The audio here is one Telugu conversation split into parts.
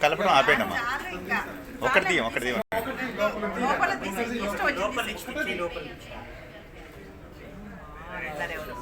కలపడం ఆపేయండి అమ్మా ఒకటి తీయం ఒకటి తీయం. లోపల తీసి ఇష్టం వచ్చింది లోపల నుంచి ఇచ్చి లోపల నుంచి సరే వదిలేమ్మా. కెమెరాకి వెళ్ళి చూడమను భార్గవి జయ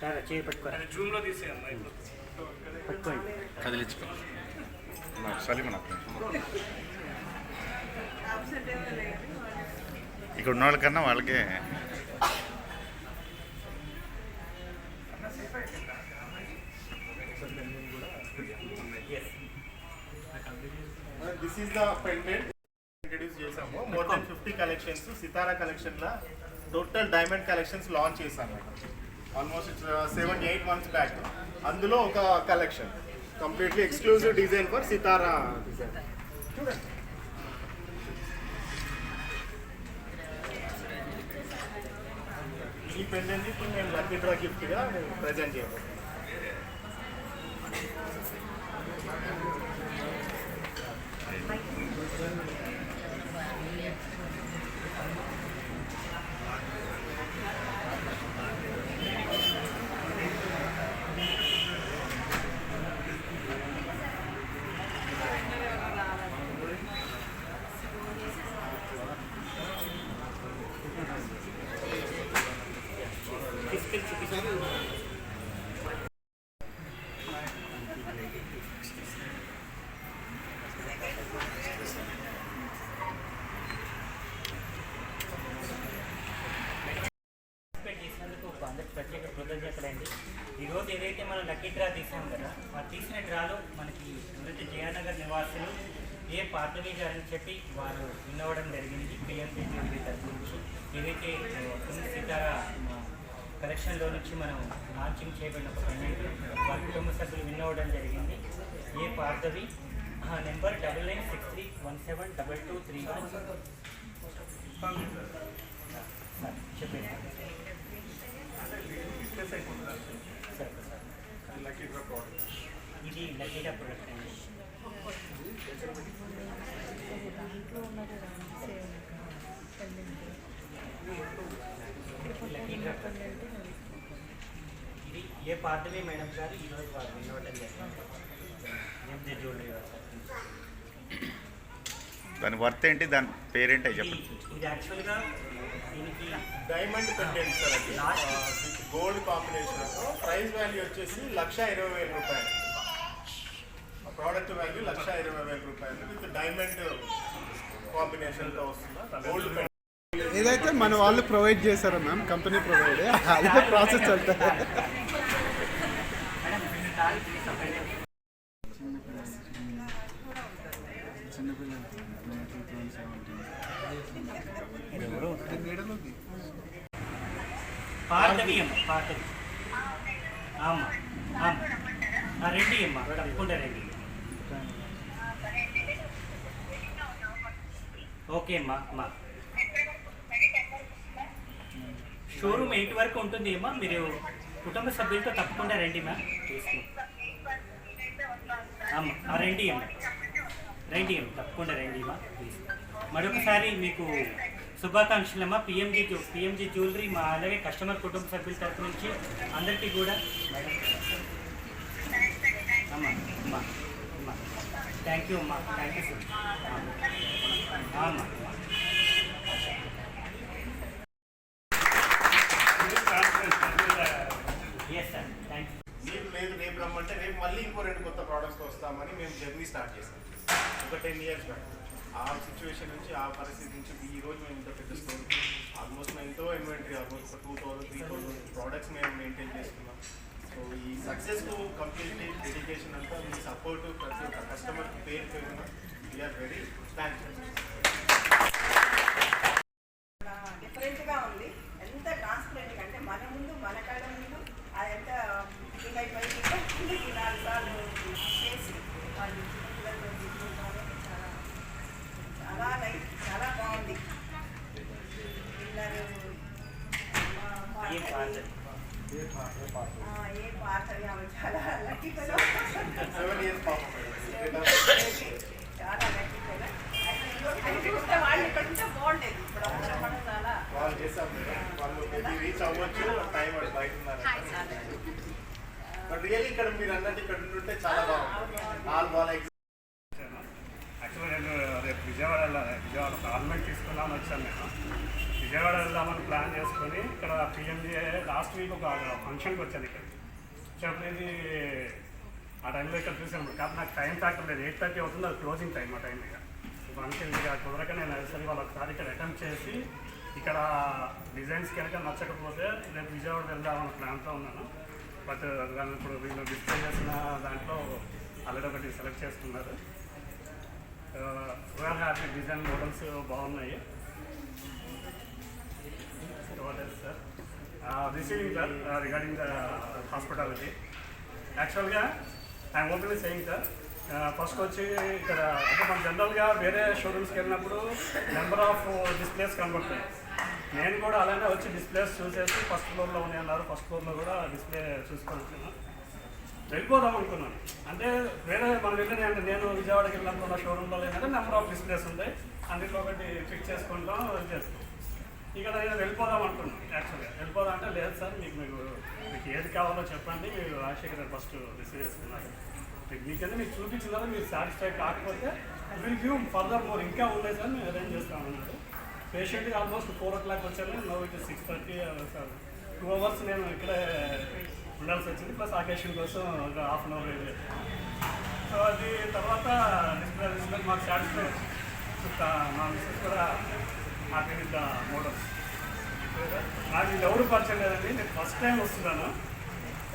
సరే చేయి పట్టుకోరా జూమ్లో పట్టుకోండి కదిలించుకో నాకు సలీం నాకు Absent ఏమీ లేదు. ఇక్కడ ఉన్న వాళ్ళకన్నా వాళ్ళకే. This is the pendant introduce చేసాము more than fifty collections Sitara collection లా టోటల్ డైమండ్ కలెక్షన్స్ లాంచ్ చేశాము. Almost seven eight months back అందులో ఒక collection completely exclusive design for Sitara design ఈ పెండెంట్ ఇప్పుడు నేను లక్కీ డ్రా గిఫ్ట్గా ప్రజెంట్ చేయబోతున్నాను. తీసుకెళ్ళి ఈరోజు ఏదైతే మనం లక్కీ డ్రా తీసాం కదా ఆ తీసిన డ్రాలో మనకి ఎవరైతే జయానగర్ నివాసులు ఏ పార్థవి గారని చెప్పి వారు విన్ అవ్వడం జరిగింది పిఎంపీ తరఫు నుంచి ఏదైతే సీతారా కలెక్షన్లో నుంచి మనం లాంచింగ్ చేయబడిన ఒక పెండెంట్ వారి కుటుంబ సభ్యులు విన్ అవ్వడం జరిగింది. A Parthavi number double nine six three one seven double two three one. చెప్పండి సరే సార్ ఇది లక్కీగా అండి ఇది ఏ పార్టీ మేడం గారు ఈరోజు వారు వినవటం జరిగింది జ్యువెలరీ దాని వర్త్ ఏంటి? దాని పేరేంటి? చెప్పండి. ఇది యాక్చువల్గా దీనికి డైమండ్ పెండెంట్ సార్ అది. గోల్డ్ కాంబినేషన్ ప్రైస్ వాల్యూ వచ్చేసి లక్ష ఇరవై వేల రూపాయలు. ప్రోడక్ట్ వాల్యూ లక్ష ఇరవై వేల రూపాయలు. విత్ డైమండ్ కాంబినేషన్తో వస్తున్న గోల్డ్ ఏదైతే మన వాళ్ళు ప్రొవైడ్ చేశారో మ్యామ్ కంపెనీ ప్రొవైడ్ అదే ప్రాసెస్ వెళ్తాయి పార్థవి అమ్మ పాతవి ఆమా ఆమా ఆ, రెడ్డి అమ్మ తప్పకుండా రెడ్డి ఓకే అమ్మా అమ్మా. షోరూమ్ ఎయిట్ వరకు ఉంటుంది అమ్మా మీరు కుటుంబ సభ్యులతో తప్పకుండా రండి మ్యామ్. అమ్మా రండి అమ్మా రండి అమ్మా తప్పకుండా రండి అమ్మా ప్లీజ్. మరొకసారి మీకు శుభాకాంక్షలమ్మ. అమ్మా పిఎంజీ పిఎంజీ జ్యువెలరీ మా అలాగే కస్టమర్ కుటుంబ సభ్యుల తరఫు నుంచి అందరికీ కూడా మేడం. అమ్మా అమ్మా అమ్మా. థ్యాంక్ యూ అమ్మా థ్యాంక్ యూ సార్ అమ్మా ఎస్ సార్ థ్యాంక్ యూ లేదు రేపు రమ్మంటే రేపు మళ్ళీ ఇంకో రెండు కొత్త ప్రోడక్ట్స్ వస్తామని మేము జర్నీ స్టార్ట్ చేస్తాం. ఒక టెన్ ఇయర్స్ బ్యాక్ ఆ సిచ్యువేషన్ నుంచి ఆ పరిస్థితి నుంచి ఈ రోజు మేము ఇంత పెద్ద స్టోర్ ఆల్మోస్ట్ మేము ఎంతో inventory almost two thousand three thousand products మేము మెయింటైన్ చేస్తున్నాం. సో ఈ సక్సెస్కు కంప్లీట్లీ డెడికేషన్ అంతా మీ సపోర్ట్ ప్రతి ఒక్క కస్టమర్ పేరు పేరున వీఆర్ వెరీ థ్యాంక్ డిఫరెంట్గా ఉంది. ఎంత ట్రాన్స్పరెంట్గా అంటే మన ముందు మన కళ్ళ ముందు అది ఎంత ఇలా అయిపోయి ముందుకి చేసి వాళ్ళు. చాలా చాలా లైఫ్ చాలా బాగుంది పిల్లలు ఏ పాట ఆ, ఏ పాట అవి చాలా లక్కీ కదా సెవెన్ ఇయర్స్ పాప చాలా లక్కీ కదా అది చూస్తే వాళ్ళు ఇక్కడ ఉంటే బాగుండేది ఇప్పుడు అవసరం పడదు చాలా వాళ్ళు చేసాం మేడం వాళ్ళు మేబీ రీచ్ అవ్వచ్చు టైం అది బయట ఉన్నారు బట్ రియల్లీ ఇక్కడ మీరు అన్నట్టు ఇక్కడ ఉంటే చాలా బాగుంది ఆల్ బాల్ యాక్చువల్గా నేను రేపు విజయవాడ వెళ్ళాలి. విజయవాడ ఒక తీసుకుందామని వచ్చాను నేను విజయవాడ వెళ్దామని ప్లాన్ చేసుకొని ఇక్కడ పిఎండిఏ లాస్ట్ వీక్ ఒక ఫంక్షన్కి వచ్చాను ఇక్కడ. చెప్పలేదు ఆ టైంలో ఇక్కడ చూసాను కాబట్టి నాకు టైం ఫ్యాక్టర్ లేదు. ఎయిట్ థర్టీ అవుతుంది అది క్లోజింగ్ టైం ఆ టైం ఇక. ఫంక్షన్ ఇక కుదరక నేను సరే వాళ్ళు ఒకసారి ఇక్కడ అటెంప్ట్ చేసి ఇక్కడ డిజైన్స్ కనుక నచ్చకపోతే రేపు విజయవాడ వెళ్దామని ప్లాన్తో ఉన్నాను. బట్ దాన్ని ఇప్పుడు వీళ్ళు డిస్ప్లే చేసిన దాంట్లో ఆల్రెడీ ఒకటి సెలెక్ట్ చేసుకున్నారు. వేర్ హ్యాపీ డిజైన్ మోడల్స్ బాగున్నాయి. Sir. Receiving sir regarding the hospitality యాక్చువల్గా I'm openly saying sir first వచ్చి ఇక్కడ అంటే మనం జనరల్గా వేరే షోరూమ్స్కి వెళ్ళినప్పుడు నెంబర్ ఆఫ్ డిస్ప్లేస్ కనబడుతుంది నేను కూడా అలానే వచ్చి డిస్ప్లేస్ చూసేసి ఫస్ట్ ఫ్లోర్లో ఉన్నాయి అన్నారు ఫస్ట్ ఫ్లోర్లో కూడా డిస్ప్లే చూసుకొని వచ్చాను వెళ్ళిపోదాం అనుకున్నాను అంటే వేరే మనం వెళ్ళిన అంటే నేను విజయవాడకి వెళ్ళినప్పుడు నా షోరూంలో ఏంటంటే నెంబర్ ఆఫ్ డిస్ప్లేస్ ఉంటాయి అందులో ఒకటి ఫిక్స్ చేసుకుంటాం చేస్తాం. ఇక్కడ నేను వెళ్ళిపోదాం అనుకున్నాను యాక్చువల్గా వెళ్ళిపోదాం అంటే లేదు సార్ మీకు మీకు మీకు ఏది కావాలో చెప్పండి మీరు రాజశేఖర్ ఫస్ట్ రిసీవ్ చేసుకున్నారు. మీకు మీకైతే మీకు చూపించిన తర్వాత మీరు సాటిస్ఫై కాకపోతే విల్ గివ్ ఫర్దర్ మోర్ ఇంకా ఉన్నాయి సార్ మేము అరేంజ్ చేస్తామన్నారు. పేషెంట్కి ఆల్మోస్ట్ ఫోర్ ఓ క్లాక్ వచ్చాను no it six thirty sir two hours నేను ఇక్కడే ఉండాల్సి వచ్చింది. ప్లస్ అకేషన్ కోసం ఒక హాఫ్ అన్ అవర్ వెళ్ళి సో అది తర్వాత డిస్ప్లే డిస్ప్లే మాకు సాటిస్ఫై మా మిస్సెస్ కూడా హ్యాపీ మోడల్స్ నాకు ఇది ఎవరు పరిచయం లేదండి. నేను ఫస్ట్ టైం వస్తున్నాను.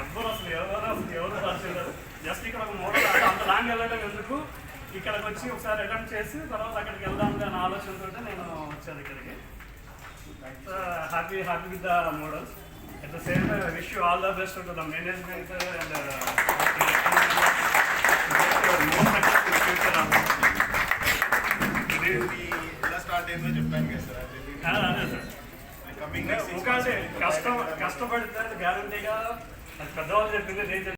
ఎవ్వరు అసలు ఎవరు అసలు ఎవరు పరిచయం లేదు. జస్ట్ ఇక్కడ ఒక మోడల్ అంత లాంగ్ వెళ్ళడం ఎందుకు? ఇక్కడికి వచ్చి ఒకసారి అటెంప్ట్ చేసి తర్వాత అక్కడికి వెళ్దాం అనే ఆలోచనతో నేను వచ్చాను ఇక్కడికి. Happy happy with the models at the same time wish you all the best to the management and ఎలా స్టార్ట్ అయిందో చెప్పాను కదా సార్ అదే సార్ కమింగ్ ఇంకా కష్టం కష్టపడితే గ్యారంటీగా పెద్దవాళ్ళు చెప్పింది నేను